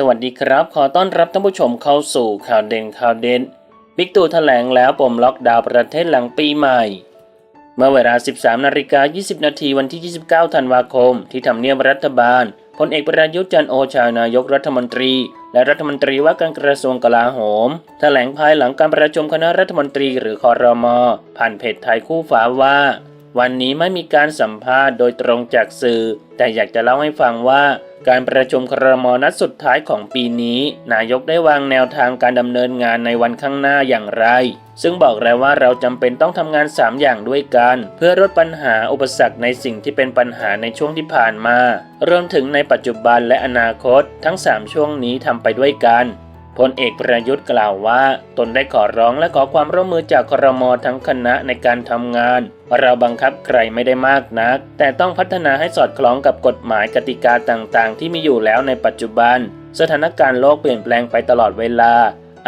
สวัสดีครับ ขอต้อนรับท่านผู้ชมเข้าสู่ข่าวเด่นข่าวเด่นบิ๊กตู่แถลงแล้วปมล็อกดาวน์ประเทศหลังปีใหม่ เมื่อเวลา 13นาฬิกา20 นาทีวันที่ 29 ธันวาคม ที่ทำเนียบรัฐบาลพลเอกประยุทธ์จันโอชานายกรัฐมนตรี และรัฐมนตรีว่าการกระทรวงกลาโหม แถลงภายหลังการประชุมคณะรัฐมนตรีหรือคอรมอผ่านเพจไทยคู่ฟ้าว่า วันนี้ไม่มีการสัมภาษณ์โดยตรงจากสื่อ แต่อยากจะเล่าให้ฟังว่า การประชุมครมนัดสุดท้ายของปีนี้ นายกได้วางแนวทางการดำเนินงานในวันข้างหน้าอย่างไร ซึ่งบอกแล้วว่าเราจำเป็นต้องทำงาน 3 อย่างด้วยกัน เพื่อลดปัญหาอุปสรรคในสิ่งที่เป็นปัญหาในช่วงที่ผ่านมา รวมถึงในปัจจุบันและอนาคต ทั้ง 3 ช่วงนี้ทำไปด้วยกัน พลเอกประยุทธ์กล่าวว่า ตนได้ขอร้องและขอความร่วมมือจากครมทั้งคณะในการทำงาน เราบังคับใครไม่ได้มากนัก แต่ต้องพัฒนาให้สอดคล้องกับกฎหมายกติกาต่างๆ ที่มีอยู่แล้วในปัจจุบัน สถานการณ์โลกเปลี่ยนแปลงไปตลอดเวลา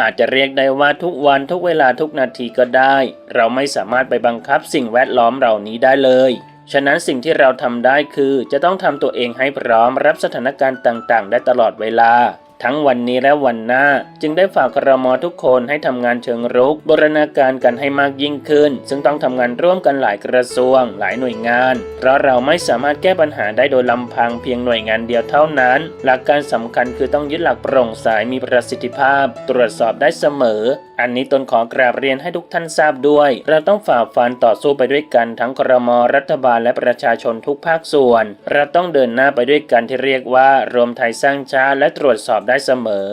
อาจจะเรียกได้ว่าทุกวันทุกเวลาทุกนาทีก็ได้ เราไม่สามารถไปบังคับสิ่งแวดล้อมเหล่านี้ได้เลยฉะนั้นสิ่งที่เราทำได้คือจะต้องทำตัวเองให้พร้อมรับสถานการณ์ต่างๆ ได้ตลอดเวลา ทั้งวันนี้และวันหน้า จึงได้ฝากครมทุกคนให้ทำงานเชิงรุกบรณาการกันให้มากยิ่งขึ้น ซึ่งต้องทำงานร่วมกันหลายกระทรวง หลายหน่วยงาน เพราะเราไม่สามารถแก้ปัญหาได้โดยลำพังเพียงหน่วยงานเดียวเท่านั้น หลักการสำคัญคือต้องยึดหลักโปร่งใสมีประสิทธิภาพ ตรวจสอบได้เสมอ อันนี้ตนขอกราบเรียนให้ทุกท่านทราบด้วย เราต้องฝ่าฟันต่อสู้ไปด้วยกันทั้งครมรัฐบาลและประชาชนทุกภาคส่วน เราต้องเดินหน้าไปด้วยกันที่เรียกว่ารวมไทยสร้างชาติและตรวจสอบได้เสมอ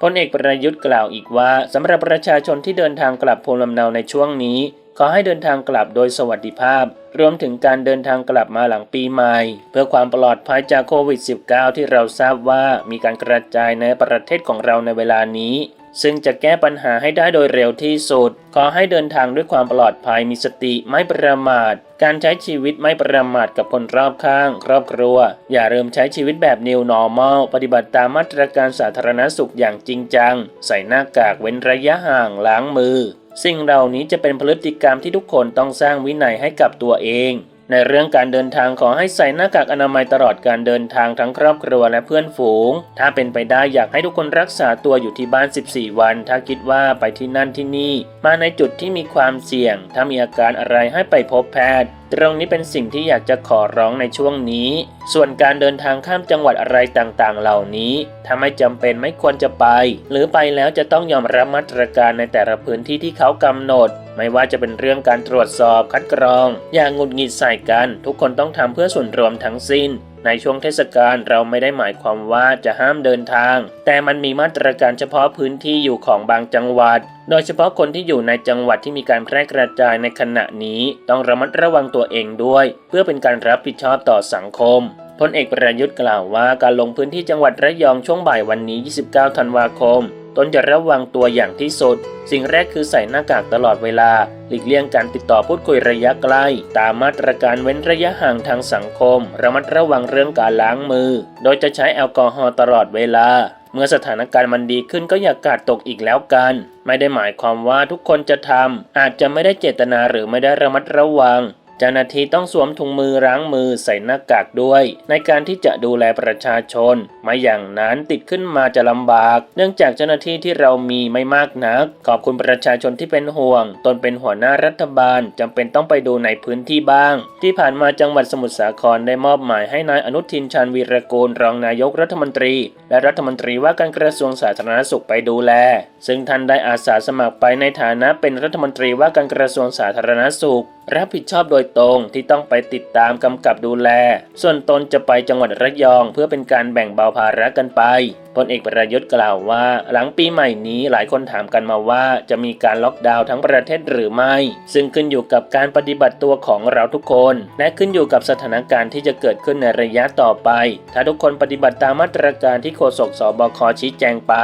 พลเอกประยุทธ์กล่าวอีกว่าสำหรับประชาชนที่เดินทางกลับภูมิลำเนาในช่วงนี้ ขอให้เดินทางกลับโดยสวัสดิภาพ รวมถึงการเดินทางกลับมาหลังปีใหม่ เพื่อความปลอดภัยจากโควิด -19 ที่เราทราบว่ามีการกระจายในประเทศของเราในเวลานี้ ซึ่งจะแก้ปัญหาให้ได้โดยเร็วที่สุด ขอให้เดินทางด้วยความปลอดภัยมีสติไม่ประมาท การใช้ชีวิตไม่ประมาทกับคนรอบข้าง ครอบครัว อย่าเริ่มใช้ชีวิตแบบ New Normal ปฏิบัติตามมาตรการสาธารณสุขอย่างจริงจัง ใส่หน้ากากเว้นระยะห่างล้างมือ สิ่งเหล่านี้จะเป็นพฤติกรรมที่ทุกคนต้องสร้างวินัยให้กับตัวเอง ในเรื่องการเดินทางขอให้ใส่หน้ากากอนามัยตลอดการเดินทางทั้งครอบครัวและเพื่อนฝูง ถ้าเป็นไปได้อยากให้ทุกคนรักษาตัวอยู่ที่บ้าน 14 วัน ถ้าคิดว่าไปที่นั่นที่นี่ มาในจุดที่มีความเสี่ยง ถ้ามีอาการอะไรให้ไปพบแพทย์ ตรงนี้เป็นสิ่งที่อยากจะขอร้องในช่วงนี้ ส่วนการเดินทางข้ามจังหวัดอะไรต่างๆ เหล่านี้ถ้าไม่จำเป็นไม่ควรจะไป หรือไปแล้วจะต้องยอมรับมาตรการในแต่ละพื้นที่ที่เขากำหนด ไม่ว่าจะเป็นเรื่องการตรวจสอบคัดกรอง อย่างงุดหงิดใส่กัน ทุกคนต้องทำเพื่อส่วนรวมทั้งสิ้น ในช่วงเทศกาลเราไม่ได้หมายความว่าจะห้ามเดินทาง แต่มันมีมาตรการเฉพาะพื้นที่อยู่ของบางจังหวัด โดยเฉพาะคนที่อยู่ในจังหวัดที่มีการแพร่กระจายในขณะนี้ ต้องระมัดระวังตัวเองด้วย เพื่อเป็นการรับผิดชอบต่อสังคมพลเอกประยุทธ์กล่าวว่าการลงพื้นที่จังหวัดระยองช่วงบ่ายวันนี้ 29 ธันวาคม ตนจะระวังตัวอย่างที่สุด สิ่งแรกคือใส่หน้ากากตลอดเวลา หลีกเลี่ยงการติดต่อพูดคุยระยะใกล้ ตามมาตรการเว้นระยะห่างทางสังคม ระมัดระวังเรื่องการล้างมือ โดยจะใช้แอลกอฮอล์ตลอดเวลา เมื่อสถานการณ์มันดีขึ้นก็อย่ากาดตกอีกแล้วกัน ไม่ได้หมายความว่าทุกคนจะทำอาจจะไม่ได้เจตนาหรือไม่ได้ระมัดระวัง เจ้าหน้าที่ต้องสวมถุงมือล้างมือใส่หน้ากากด้วย ในการที่จะดูแลประชาชนไม่อย่างนั้นติดขึ้นมาจะลำบาก เนื่องจากเจ้าหน้าที่ที่เรามีไม่มากนัก ขอบคุณประชาชนที่เป็นห่วง ตนเป็นหัวหน้ารัฐบาลจำเป็นต้องไปดูในพื้นที่บ้าง ที่ผ่านมาจังหวัดสมุทรสาครได้มอบหมายให้นายอนุทินชาญวีรกูลรองนายกรัฐมนตรี และรัฐมนตรีว่าการกระทรวงสาธารณสุขไปดูแล ซึ่งท่านได้อาสาสมัครไปในฐานะเป็นรัฐมนตรีว่าการกระทรวงสาธารณสุข รับผิดชอบโดยตรงที่ต้องไปติดตามกำกับดูแล ส่วนตนจะไปจังหวัดระยอง เพื่อเป็นการแบ่งเบาภาระกันไปพลเอกประยุทธ์กล่าวว่า หลังปีใหม่นี้หลายคนถามกันมาว่าจะมีการล็อกดาวน์ทั้งประเทศหรือไม่ ซึ่งขึ้นอยู่กับการปฏิบัติตัวของเราทุกคน และขึ้นอยู่กับสถานการณ์ที่จะเกิดขึ้นในระยะต่อไป ถ้าทุกคนปฏิบัติตามมาตรการที่โฆษกสบคชี้แจงไป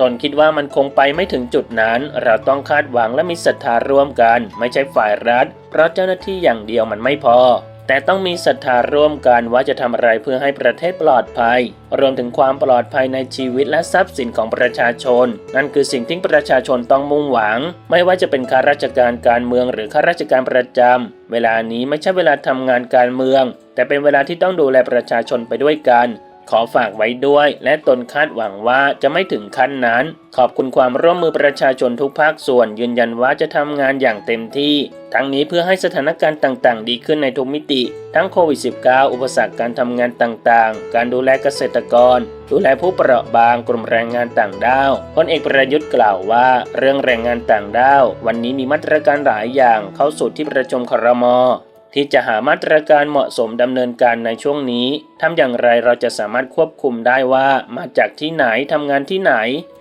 ตนคิดว่ามันคงไปไม่ถึงจุดนั้น เราต้องคาดหวังและมีศรัทธาร่วมกัน ไม่ใช่ฝ่ายรัฐ เพราะเจ้าหน้าที่อย่างเดียวมันไม่พอ แต่ต้องมีศรัทธาร่วมกันว่าจะทำอะไรเพื่อให้ประเทศปลอดภัย รวมถึงความปลอดภัยในชีวิตและทรัพย์สินของประชาชน นั่นคือสิ่งที่ประชาชนต้องมุ่งหวัง ไม่ว่าจะเป็นข้าราชการการเมืองหรือข้าราชการประจำเวลานี้ไม่ใช่เวลาทำงานการเมือง แต่เป็นเวลาที่ต้องดูแลประชาชนไปด้วยกัน ขอฝากไว้ด้วย และตนคาดหวังว่าจะไม่ถึงขั้นนั้น ขอบคุณความร่วมมือประชาชนทุกภาคส่วน ยืนยันว่าจะทำงานอย่างเต็มที่ ทั้งนี้เพื่อให้สถานการณ์ต่างๆ ดีขึ้นในทุกมิติ ทั้งโควิด -19 อุปสรรคการทำงานต่างๆ การดูแลเกษตรกร ดูแลผู้เปราะบางกลุ่มแรงงานต่างด้าวพลเอกประยุทธ์กล่าวว่า เรื่องแรงงานต่างด้าว วันนี้มีมาตรการหลายอย่างเข้าสู่ที่ประชุมครม ที่จะหามาตรการเหมาะสมดำเนินการในช่วงนี้ทำอย่างไรเราจะสามารถควบคุมได้ว่ามาจากที่ไหนทำงานที่ไหน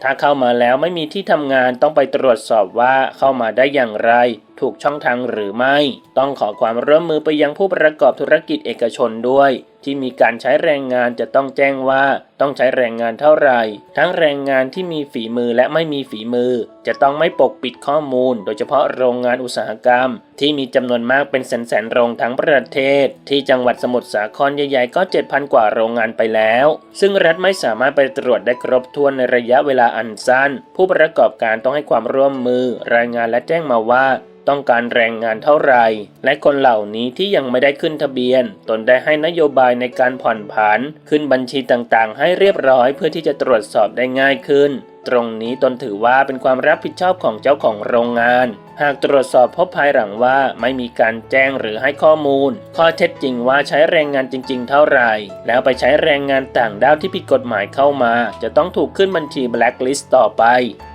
ถ้าเข้ามาแล้วไม่มีที่ทำงานต้องไปตรวจสอบว่าเข้ามาได้อย่างไร ถูกช่องทางหรือไม่ ต้องขอความร่วมมือไปยังผู้ประกอบธุรกิจเอกชนด้วย ที่มีการใช้แรงงานจะต้องแจ้งว่าต้องใช้แรงงานเท่าไหร่ ทั้งแรงงานที่มีฝีมือและไม่มีฝีมือ จะต้องไม่ปกปิดข้อมูล โดยเฉพาะโรงงานอุตสาหกรรม ที่มีจำนวนมากเป็นแสนๆโรงทั้งประเทศ ที่จังหวัดสมุทรสาครใหญ่ๆก็ 7,000 กว่าโรงงานไปแล้ว ซึ่งรัฐไม่สามารถไปตรวจได้ครบถ้วนในระยะเวลาอันสั้น ผู้ประกอบการต้องให้ความร่วมมือ รายงานและแจ้งมาว่า ต้องการแรงงานเท่าไหร่ และคนเหล่านี้ที่ยังไม่ได้ขึ้นทะเบียน ตนได้ให้นโยบายในการผ่อนผัน ขึ้นบัญชีต่างๆ ให้เรียบร้อยเพื่อที่จะตรวจสอบได้ง่ายขึ้นตรงนี้ตนถือว่าเป็นความรับผิดชอบของเจ้าของโรงงาน หากตรวจสอบพบภายหลังว่าไม่มีการแจ้งหรือให้ข้อมูล ข้อเท็จจริงว่าใช้แรงงานจริง ๆ เท่าไหร่ แล้วไปใช้แรงงานต่างด้าวที่ผิดกฎหมายเข้ามา จะต้องถูกขึ้นบัญชีแบล็คลิสต์ต่อไป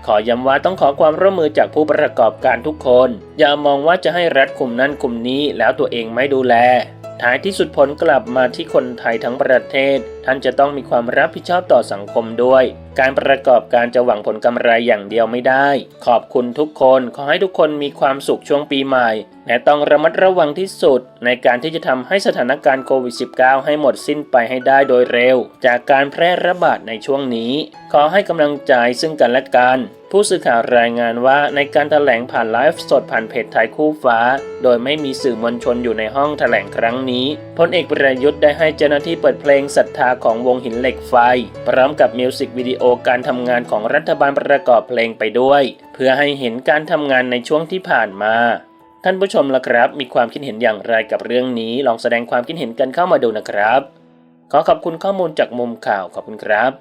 ขอย้ำว่าต้องขอความร่วมมือจากผู้ประกอบการทุกคน อย่ามองว่าจะให้รัฐคุมนั่นคุมนี้แล้วตัวเองไม่ดูแล ท้ายที่สุดผลกลับมาที่คนไทยทั้งประเทศ ท่านจะต้องมีความรับผิดชอบต่อสังคมด้วย การประกอบการจะหวังผลกำไรอย่างเดียวไม่ได้ ขอบคุณทุกคน ขอให้ทุกคนมีความสุขช่วงปีใหม่ และต้องระมัดระวังที่สุด ในการที่จะทำให้สถานการณ์โควิด -19 ให้หมดสิ้นไปให้ได้โดยเร็ว จากการแพร่ระบาดในช่วงนี้ ขอให้กำลังใจซึ่งกันและกัน ผู้สื่อข่าวรายงานว่าในการถแถลงผ่านไลฟ์สดผ่านเพจไทยคู่ฟ้า โดยไม่มีสื่อมวลชนอยู่ในห้องแถลงครั้งนี้พลเอกประยุทธ์ได้ให้เจ้าหน้าที่เปิดเพลงศรัทธาของวงหินเหล็กไฟ พร้อมกับมิวสิกวิดีโอการทำงานของรัฐบาลประกอบเพลงไปด้วย เพื่อให้เห็นการทำงานในช่วงที่ผ่านมาท่านผู้ชมล่ะครับ มีความคิดเห็นอย่างไรกับเรื่องนี้ ลองแสดงความคิดเห็นกันเข้ามาดูนะครับ ขอขอบคุณข้อมูลจากมุมข่าวขอบคุณครับ